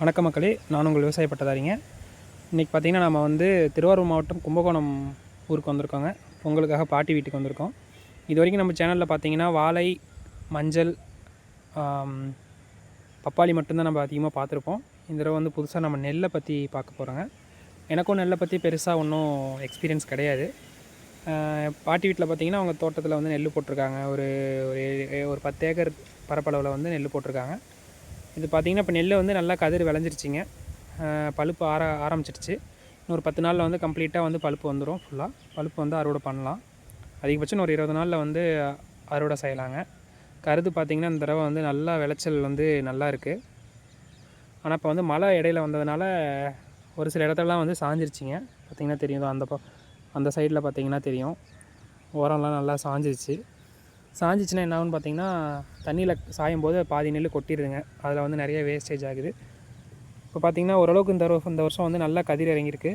வணக்க மக்களே நான் உங்கள் விவசாய பட்டதாரிங்க. இன்றைக்கி பார்த்தீங்கன்னா நம்ம வந்து திருவாரூர் மாவட்டம் கும்பகோணம் ஊருக்கு வந்திருக்கோங்க. பொங்கலுக்காக பாட்டி வீட்டுக்கு வந்திருக்கோம். இது வரைக்கும் நம்ம சேனலில் பார்த்தீங்கன்னா வாழை மஞ்சள் பப்பாளி மட்டும்தான் நம்ம அதிகமாக பார்த்துருப்போம். இந்த தடவை வந்து புதுசாக நம்ம நெல்லை பற்றி பார்க்க போகிறோங்க எனக்கும் நெல்லை பற்றி பெருசாக ஒன்றும் எக்ஸ்பீரியன்ஸ் கிடையாது. பாட்டி வீட்டில் பார்த்திங்கன்னா அவங்க தோட்டத்தில் வந்து நெல் போட்டிருக்காங்க. ஒரு ஒரு ஏ- ஒரு பத்து ஏக்கர் பரப்பளவில் வந்து நெல் போட்டிருக்காங்க. இது பார்த்தீங்கன்னா இப்போ நெல் வந்து நல்லா கதிர் விளைஞ்சிருச்சிங்க. பழுப்பு ஆர ஆரம்பிச்சிருச்சு. இன்னொரு பத்து நாளில் வந்து கம்ப்ளீட்டாக வந்து பழுப்பு வந்துடும் ஃபுல்லாக பழுப்பு வந்து அறுவடை பண்ணலாம். அதிகபட்சம் ஒரு இருபது நாளில் வந்து அறுவடை செய்யலாங்க. கருது பார்த்திங்கன்னா இந்த தடவை வந்து நல்லா விளைச்சல் வந்து நல்லா இருக்குது ஆனால் இப்போ வந்து மழை இடையில வந்ததுனால ஒரு சில இடத்துலலாம் வந்து சாஞ்சிருச்சிங்க. பார்த்திங்கன்னா தெரியும் அந்த ப அந்த சைடில் பார்த்தீங்கன்னா தெரியும். ஓரம்லாம் நல்லா சாஞ்சிருச்சு. சாஞ்சிச்சுன்னா என்ன ஆகுன்னு பார்த்தீங்கன்னா தண்ணியில் சாயும் போது பாதி நெல் கொட்டிடுதுங்க அதில் வந்து நிறைய வேஸ்டேஜ் ஆகுது. இப்போ பார்த்திங்கன்னா ஓரளவுக்கு இந்த வருஷம் இந்த வருஷம் வந்து நல்லா கதிர் இறங்கியிருக்கு.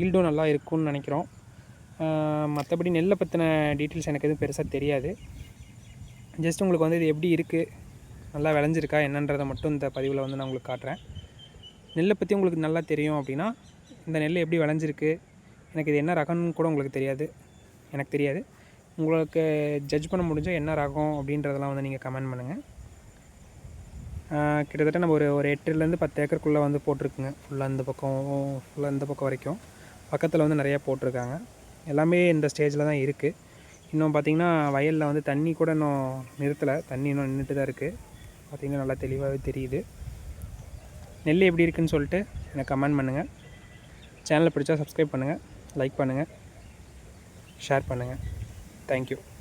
ஈல்டும் நல்லா இருக்கும்னு நினைக்கிறோம். மற்றபடி நெல்லை பற்றின டீட்டெயில்ஸ் எனக்கு எதுவும் பெருசாக தெரியாது. ஜஸ்ட் உங்களுக்கு வந்து இது எப்படி இருக்குது நல்லா விளைஞ்சிருக்கா என்னன்றதை மட்டும் இந்த பதிவில் வந்து நான் உங்களுக்கு காட்டுறேன். நெல்லை பற்றி உங்களுக்கு நல்லா தெரியும் அப்படின்னா இந்த நெல் எப்படி விளைஞ்சிருக்கு எனக்கு இது என்ன ரகம்னு கூட உங்களுக்கு தெரியாது. எனக்கு தெரியாது. உங்களுக்கு ஜட்ஜ் பண்ண முடிஞ்சால் என்ன ரகம் அப்படின்றதெல்லாம் வந்து நீங்கள் கமெண்ட் பண்ணுங்கள் கிட்டத்தட்ட நம்ம ஒரு ஒரு எட்டுலேருந்து பத்து ஏக்கருக்குள்ளே வந்து போட்டிருக்குங்க. ஃபுல்லாக இந்த பக்கம் ஃபுல்லாக இந்த பக்கம் வரைக்கும். பக்கத்தில் வந்து நிறையா போட்டிருக்காங்க. எல்லாமே இந்த ஸ்டேஜில் தான் இருக்குது இன்னும் பார்த்திங்கன்னா வயலில் வந்து தண்ணி கூட இன்னும் நிறுத்தலை. தண்ணி இன்னும் நின்றுட்டு தான் இருக்குது பார்த்திங்கன்னா நல்லா தெளிவாகவே தெரியுது. நெல் எப்படி இருக்குன்னு சொல்லிட்டு எனக்கு கமெண்ட் பண்ணுங்கள் சேனலை பிடிச்சா சப்ஸ்கிரைப் பண்ணுங்கள் லைக் பண்ணுங்கள் ஷேர் பண்ணுங்கள் thank you.